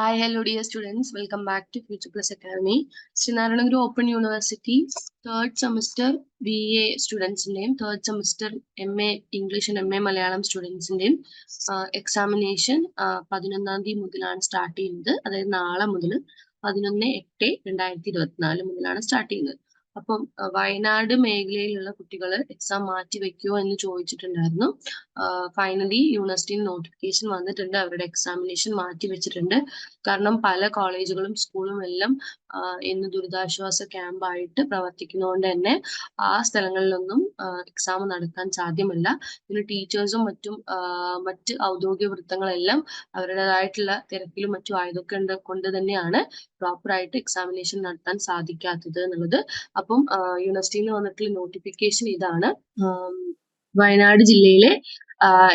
Hi, hello, dear students. Welcome back to Future Plus Academy. Sree Narayana Guru open university third semester B A സ്റ്റുഡൻസിന്റെയും third semester M A English and M A Malayalam സ്റ്റുഡൻസിന്റെയും examination പതിനൊന്നാം തീയതി മുതലാണ് start ചെയ്യുന്നത് അതായത് നാളെ മുതൽ പതിനൊന്ന് എട്ട് രണ്ടായിരത്തി ഇരുപത്തിനാല് മുതലാണ് സ്റ്റാർട്ട് ചെയ്യുന്നത് അപ്പം വയനാട് മേഖലയിലുള്ള കുട്ടികൾ എക്സാം മാറ്റി വെക്കുമോ എന്ന് ചോദിച്ചിട്ടുണ്ടായിരുന്നു. ഫൈനലി യൂണിവേഴ്സിറ്റിയിൽ നോട്ടിഫിക്കേഷൻ വന്നിട്ടുണ്ട്. അവരുടെ എക്സാമിനേഷൻ മാറ്റി വെച്ചിട്ടുണ്ട്. കാരണം പല കോളേജുകളും സ്കൂളും എല്ലാം ഇന്ന് ദുരിതാശ്വാസ ക്യാമ്പായിട്ട് പ്രവർത്തിക്കുന്നതുകൊണ്ട് തന്നെ ആ സ്ഥലങ്ങളിലൊന്നും എക്സാം നടക്കാൻ സാധ്യമല്ല. പിന്നെ ടീച്ചേഴ്സും മറ്റും മറ്റ് ഔദ്യോഗിക വൃത്തങ്ങളെല്ലാം അവരുടേതായിട്ടുള്ള തിരക്കിലും മറ്റും ആയതൊക്കെ കൊണ്ട് തന്നെയാണ് പ്രോപ്പറായിട്ട് എക്സാമിനേഷൻ നടത്താൻ സാധിക്കാത്തത് എന്നുള്ളത്. യൂണിവേഴ്സിറ്റിയിൽ നിന്ന് വന്നിട്ടുള്ള നോട്ടിഫിക്കേഷൻ ഇതാണ്. വയനാട് ജില്ലയിലെ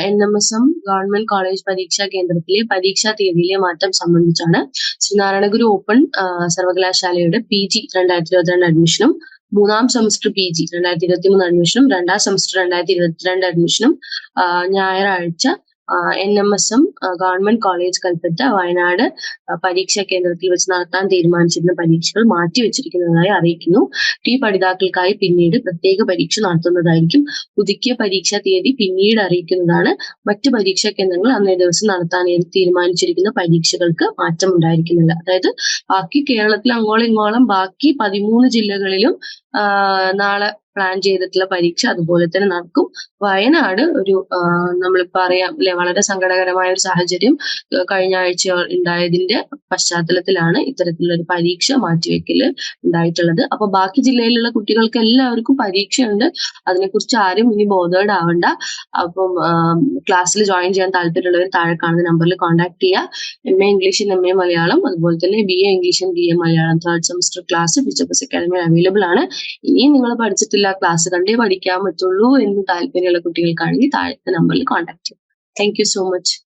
N M S M government college പരീക്ഷാ കേന്ദ്രത്തിലെ പരീക്ഷാ തീയതിയിലെ മാറ്റം സംബന്ധിച്ചാണ് ശ്രീനാരായണഗുരു ഓപ്പൺ സർവകലാശാലയുടെ പി ജി രണ്ടായിരത്തി ഇരുപത്തിരണ്ട് അഡ്മിഷനും മൂന്നാം സെമസ്റ്റർ പി ജി രണ്ടായിരത്തി ഇരുപത്തി മൂന്ന് അഡ്മിഷനും രണ്ടാം സെമസ്റ്റർ രണ്ടായിരത്തി ഇരുപത്തിരണ്ട് അഡ്മിഷനും ഞായറാഴ്ച N M S government college Kalpetta Wayanad പരീക്ഷാ കേന്ദ്രത്തിൽ വെച്ച് നടത്താൻ തീരുമാനിച്ചിരുന്ന പരീക്ഷകൾ മാറ്റിവെച്ചിരിക്കുന്നതായി അറിയിക്കുന്നു. ടി പഠിതാക്കൾക്കായി പിന്നീട് പ്രത്യേക പരീക്ഷ നടത്തുന്നതായിരിക്കും. പുതുക്കിയ പരീക്ഷാ തീയതി പിന്നീട് അറിയിക്കുന്നതാണ്. മറ്റ് പരീക്ഷാ കേന്ദ്രങ്ങൾ അന്നേ ദിവസം നടത്താൻ തീരുമാനിച്ചിരിക്കുന്ന പരീക്ഷകൾക്ക് മാറ്റം ഉണ്ടായിരിക്കുന്നില്ല. അതായത് ബാക്കി കേരളത്തിൽ അങ്ങോളം ഇങ്ങോളം ബാക്കി പതിമൂന്ന് ജില്ലകളിലും നാളെ പ്ലാൻ ചെയ്തിട്ടുള്ള പരീക്ഷ അതുപോലെ തന്നെ നടക്കും. വയനാട് ഒരു നമ്മൾ അറിയാം അല്ലെ വളരെ സങ്കടകരമായ ഒരു സാഹചര്യം കഴിഞ്ഞ ആഴ്ച ഉണ്ടായതിന്റെ പശ്ചാത്തലത്തിലാണ് ഇത്തരത്തിലുള്ള ഒരു പരീക്ഷ മാറ്റിവെക്കൽ ഉണ്ടായിട്ടുള്ളത്. അപ്പൊ ബാക്കി ജില്ലയിലുള്ള കുട്ടികൾക്ക് എല്ലാവർക്കും പരീക്ഷയുണ്ട്. അതിനെക്കുറിച്ച് ആരും ഇനി ബോധേഡ് ആവണ്ട. അപ്പം ക്ലാസ്സിൽ ജോയിൻ ചെയ്യാൻ താല്പര്യമുള്ളവർ താഴെ കാണുന്ന നമ്പറിൽ കോൺടാക്ട് ചെയ്യുക M A English M A Malayalam അതുപോലെ തന്നെ B A English B A Malayalam third semester class physicals അക്കാഡമിയിൽ available ആണ്. ഇനിയും നിങ്ങൾ പഠിച്ചിട്ടില്ല ക്ലാസ് കണ്ടേ പഠിക്കാൻ പറ്റുള്ളൂ എന്ന് താല്പര്യമുള്ള കുട്ടികൾക്കാണെങ്കിൽ താഴത്തെ നമ്പറിൽ കോൺടാക്ട് ചെയ്യാം. Thank so much